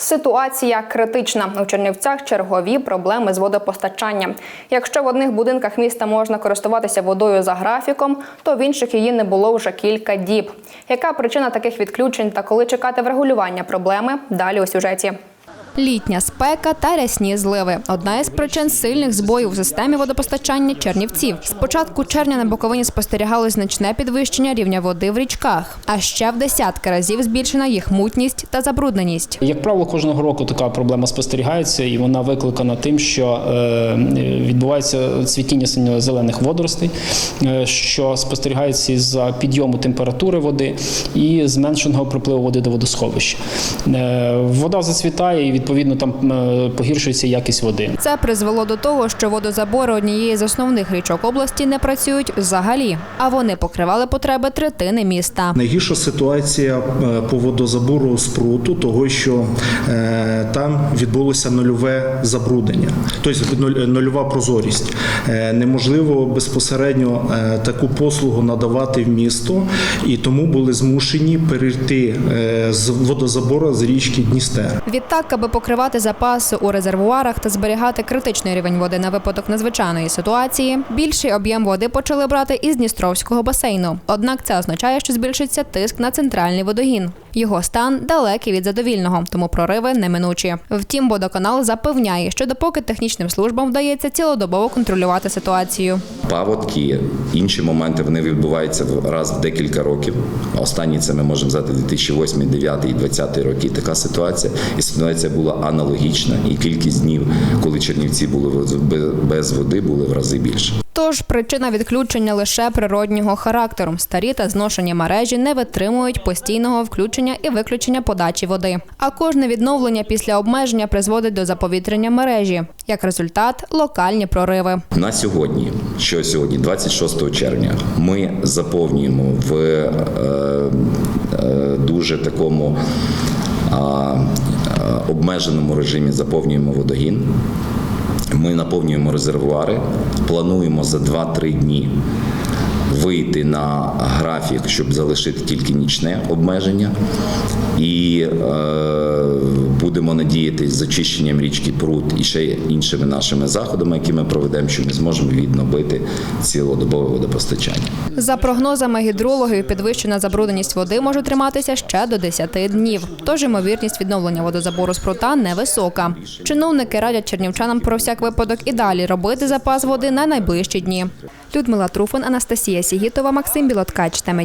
Ситуація критична. У Чернівцях чергові проблеми з водопостачанням. Якщо в одних будинках міста можна користуватися водою за графіком, то в інших її не було вже кілька діб. Яка причина таких відключень та коли чекати врегулювання проблеми? Далі у сюжеті. Літня спека та рясні зливи одна із причин сильних збоїв у системі водопостачання Чернівців. З початку червня на Буковині спостерігалось значне підвищення рівня води в річках, а ще в десятки разів збільшена їх мутність та забрудненість. Як правило, кожного року така проблема спостерігається, і вона викликана тим, що е, відбувається цвітіння синьо-зелених водоростей, е, що спостерігається із-за підйому температури води і зменшеного припливу води до водосховища. Е, Вода зацвітає і відповідно там е, погіршується якість води. Це призвело до того, що водозабори однієї з основних річок області не працюють взагалі, а вони покривали потреби третини міста. Найгірша ситуація е, по водозабору спруту, того що е, там відбулося нульове забруднення, тобто нульова прозорість. Неможливо безпосередньо таку послугу надавати в місто, і тому були змушені перейти з водозабору з річки Дністер. Відтак, аби покривати запаси у резервуарах та зберігати критичний рівень води на випадок надзвичайної ситуації, більший об'єм води почали брати із Дністровського басейну. Однак це означає, що збільшиться тиск на центральний водогін. Його стан далекий від задовільного, тому прориви неминучі. Втім, водоканал запевняє, що допоки технічним службам вдається цілодобово контролювати ситуацію. Паводки, інші моменти вони відбуваються раз в декілька років. Останні це ми можемо взяти 2008, 2009 і 2020 роки. Така ситуація. І ситуація була аналогічна, і кількість днів, коли Чернівці були без води, були в рази більше. Тож причина відключення лише природнього характеру. Старі та зношені мережі не витримують постійного включення і виключення подачі води. А кожне відновлення після обмеження призводить до заповітрення мережі. Як результат локальні прориви. На сьогодні, що сьогодні, 26 червня, ми заповнюємо в е, е, дуже такому а, обмеженому режимі заповнюємо водогін. Ми наповнюємо резервуари, плануємо за 2-3 дні вийти на графік, щоб залишити тільки нічне обмеження. І е, будемо надіятися з очищенням річки Прут і ще іншими нашими заходами, які ми проведемо, що ми зможемо відновити цілодобове водопостачання. За прогнозами гідрологів, підвищена забрудненість води може триматися ще до 10 днів. Тож ймовірність відновлення водозабору з прута невисока. Чиновники радять чернівчанам про всяк випадок і далі робити запас води на найближчі дні. Людмила Труфан, Анастасія Сігітова, Максим Білоткач. Теми